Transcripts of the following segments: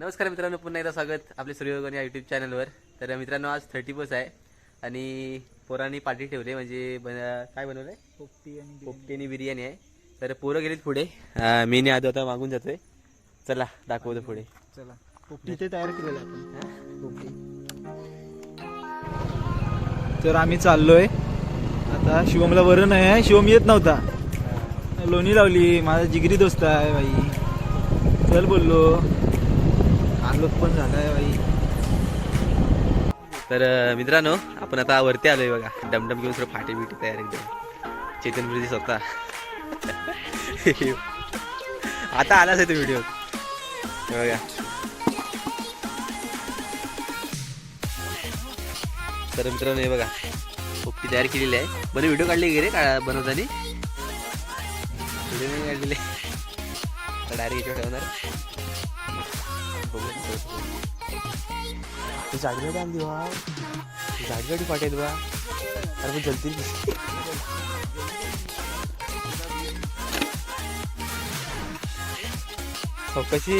नमस्कार मित्रांनो पुन्हा एकदा स्वागत आपले सूर्यगण या युट्यूब चॅनलवर तर मित्रांनो आज थर्टी बस आहे आणि पोरांनी पार्टी ठेवली म्हणजे बन काय बनवलंय? पोपटी आणि पोपटी आणि बिर्याणी आहे. तर पोरं गेलीत पुढे. मी आणि आदू आता मागून जातोय. चला दाखवतो पुढे. चला. पोपटी ते तयार केलेलं आहे आपण. पोपटी. तर आम्ही चाललोय. आता शिवमला बरं नाही आहे. शिवम येत नव्हता. लोणी लावली. माझा जिगरी दोस्त आहे बाई. चल बोललो. आलोक पण झालाय बाई. तर मित्रांनो आपण आता वरती आलोय बघा. डमडम घेऊन सगळं फाटे बिटी तयार एकदम. चेतन ब्रिजी स्वतः. आता आलाच आहे तो व्हिडिओ बघा. तर मित्रांनो हे बघा. पोपटी तयार केलेली आहे. बरं व्हिडिओ काढले गेले का बनवताना? व्हिडिओ नाही काढलेले. डायरेक्ट ठेवणार. तू जाडगाडी आणली वा जाडगाडी पाठेल बा अरे पण जलतील हो, कशी?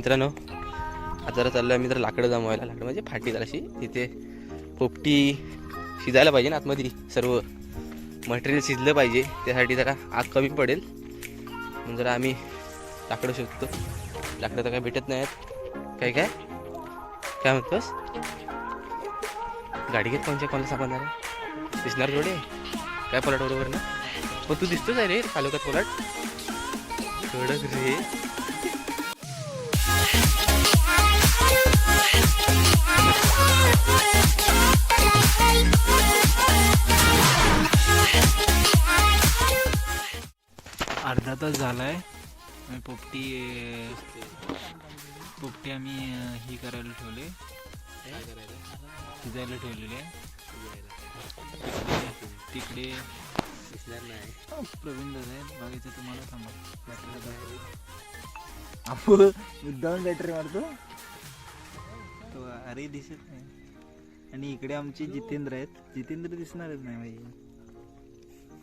मित्रांनो आता जरा चाललं मी जरा लाकडं जमवायला. लाकडं म्हणजे फाटी जराशी. तिथे पोपटी शिजायला पाहिजे ना आतमध्ये. सर्व मटेरियल शिजलं पाहिजे. त्यासाठी जरा आग कमी पडेल. म्हणून जरा आम्ही लाकडं शोधतो. लाकडं तर काय भेटत नाहीत. काय काय? काय म्हणतोस? गाडी घेत कोणच्या कोणाला सापडणार आहे? दिसणार थोडे काय पलट बरोबर ना? पण तू दिसतोच आहे रे तालुक्यात पलट. कडक रे. अर्धा तास झालाय. आहे पोपटी पोपटी आम्ही ही करायला ठेवले. शिजायला ठेवलेले आहे. तिकडे प्रवीण दादा आहेत. बघायचं तुम्हाला थांबा. आपण मुद्दाम बॅटरी मारतो. तो अरे दिसत नाही. आणि इकडे आमचे जितेंद्र आहेत. जितेंद्र दिसणारच नाही भाई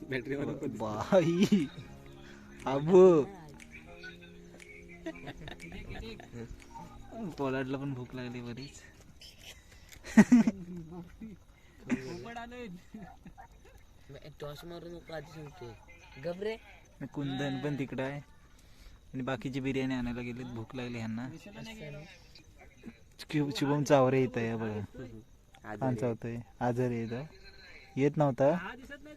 बॅटरी बाई. अबो. पोलाडला पण भूक लागली बरीच. टॉस मारू नको आधी सांगतोय गबरे कुंदन पण तिकडं आहे. आणि बाकीची बिर्याणी आणायला गेलीत. भूक लागली ह्यांना. शुभम चावरे येत आहे बघा. कान चावतोय आजारी येत येत नव्हता.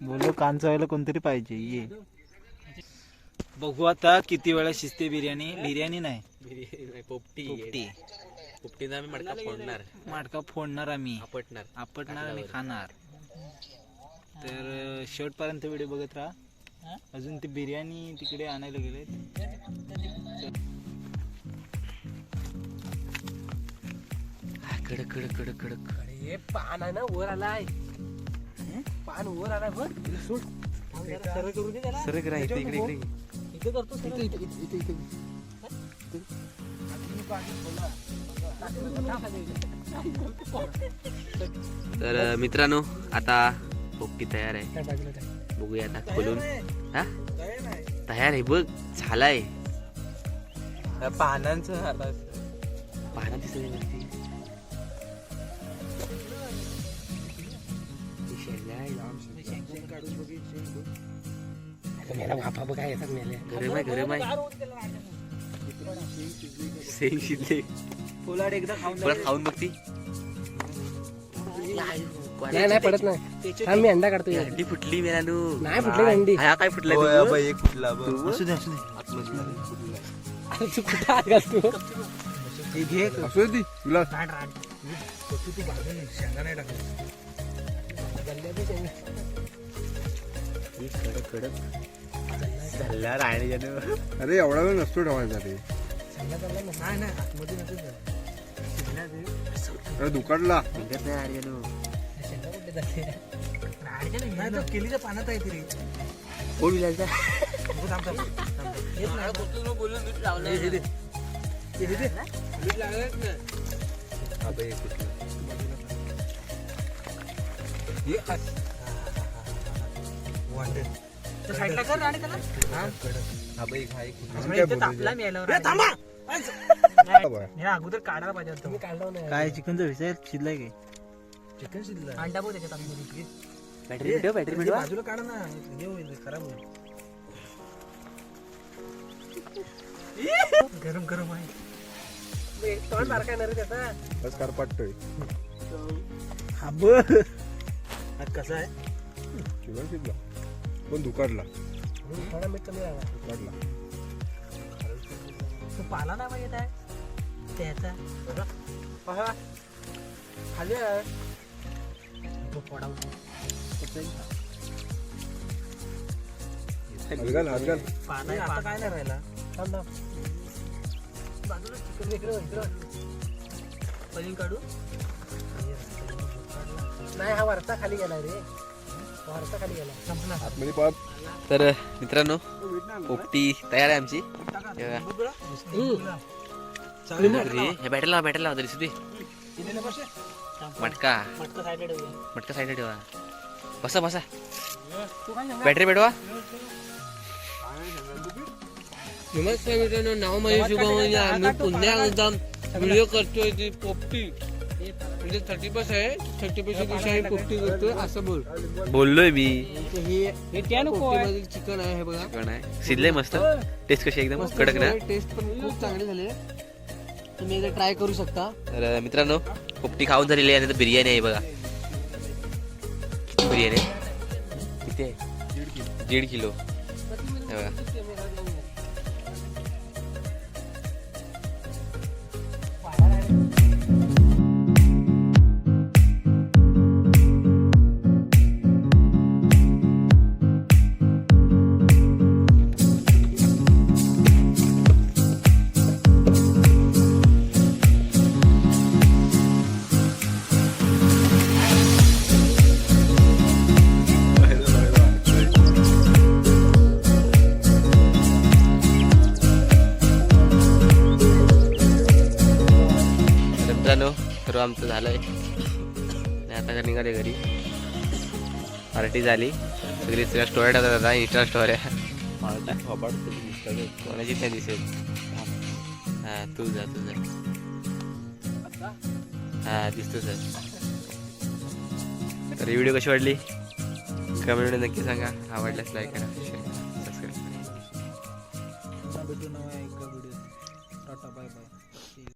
बोललो कान चावायला कोणतरी पाहिजे. ये. बघू आता किती वेळा शिजते बिर्याणी. बिर्याणी नाही. पोपटी. पोपटी. आम्ही मडका फोडणार. माडका फोडणार आम्ही. आपटणार. आपटणार आणि खाणार. तर शेवट पर्यंत व्हिडिओ बघत राहा. अजून ती बिर्याणी तिकडे आणायला गेले कडक कडक कडक कडक. हे पान आहे ना वर आलाय. पान वर आलाय बघ सोड. सरळ करू दे त्याला. सर करा इकडे इकडे. इकडे इथे करतो इथे इथे इथे इथे. तर अ, मित्रांनो आता पोपटी तयार आहे. बघूया आता खोलून. हा? तयार आहे. बघ झालाय. पानांचं पाहना दिसत वरती वाफा बघा येतात मेले। सेम शिजले पोलाड एकदा खाऊन परत खाऊन बघ ती नाही नाही पडत नाही. थांब मी अंडा काढतो. अंडी फुटली मेलानू नाही फुटली अंडी? हा काय फुटलाय तुझं? असू दे असू दे. तू कुठं हात घालतो हे घे. ही कडक कडक झाला राणी अरे एवढा वेळ नसतो ठेवायचा रे अरे दुकानला. निघत नाही नाही तो केलीच्या पाण्यात आहे तरी. कोण विचारता थांब थांब हेच नाही हे दे. हे दे. हे अस- Wanted. तर साईडला कर आणि त्याला. काय बोलतो तापला मी यायला थांबा! बघा. हे अगोदर काढायला पाहिजे होतं. काढलं नाही. काय चिकनचा विषय शिजलाय काय चिकन शिजलं. अंडा पण त्याच्यात. बॅटरी भेटव बॅटरी भेटवा बाजूला काढा ना. खराब होईल. गरम गरम आहे. तोंड सारखा येणार रे त्याचा. बस कार पाटतोय हा आज कसा आहे? शिजला. थोडा कमी राहा दुकाडला तो पाला नाही माहीत आहे. त्याचा पहा. खाली आहे. तो पडाव. हलगाल हलगाल पाला नाही, आहे, आता पाला. काय नाही राहिला. थांब थांब बाजूला चिकन इकडे वळ, इकडे. वळ. पलीन काढू नाही हा वरचा खाली गेला रे. तर मित्रांनो पोपटी तयार आहे आमची. हे हे बॅटरी लावा तरी सुधी. मटका. मटका साईडला ठेवा. बसा बसा. बॅटरी पेटवा. नमस्कार मित्रांनो नाव माझे शुभम म्हणजे आम्ही पुन्हा एकदा व्हिडिओ करतोय ती पोपटी. म्हणजे थर्टी बस आहे थर्टी बस दिवशी आम्ही पोपटी करतोय असं बोल. बोललोय मी. तर हे हे त्या नको चिकन आहे हे बघा. कोण आहे. शिजलंय मस्त. टेस्ट कशी एकदम? कडक ना? टेस्ट पण खूप चांगली झाली आहे. तुम्ही एकदा ट्राय करू शकता. तर मित्रांनो पोपटी खाऊन झालेली आहे आणि आता बिर्याणी आहे बघा. बिर्याणी किती आहे? दीड किलो. हे बघा. सर्व आमचं झालंय. आणि आता का निघाले घरी. पार्टी झाली. सगळी सगळ्या स्टोऱ्या टाकत आता इंस्टा स्टोऱ्या कोणाची नाही दिसेल? हा तू जा तू जा. हा दिसतो सर. तर ही व्हिडिओ कशी वाटली? कमेंटमध्ये नक्की सांगा. आवडल्यास लाईक करा.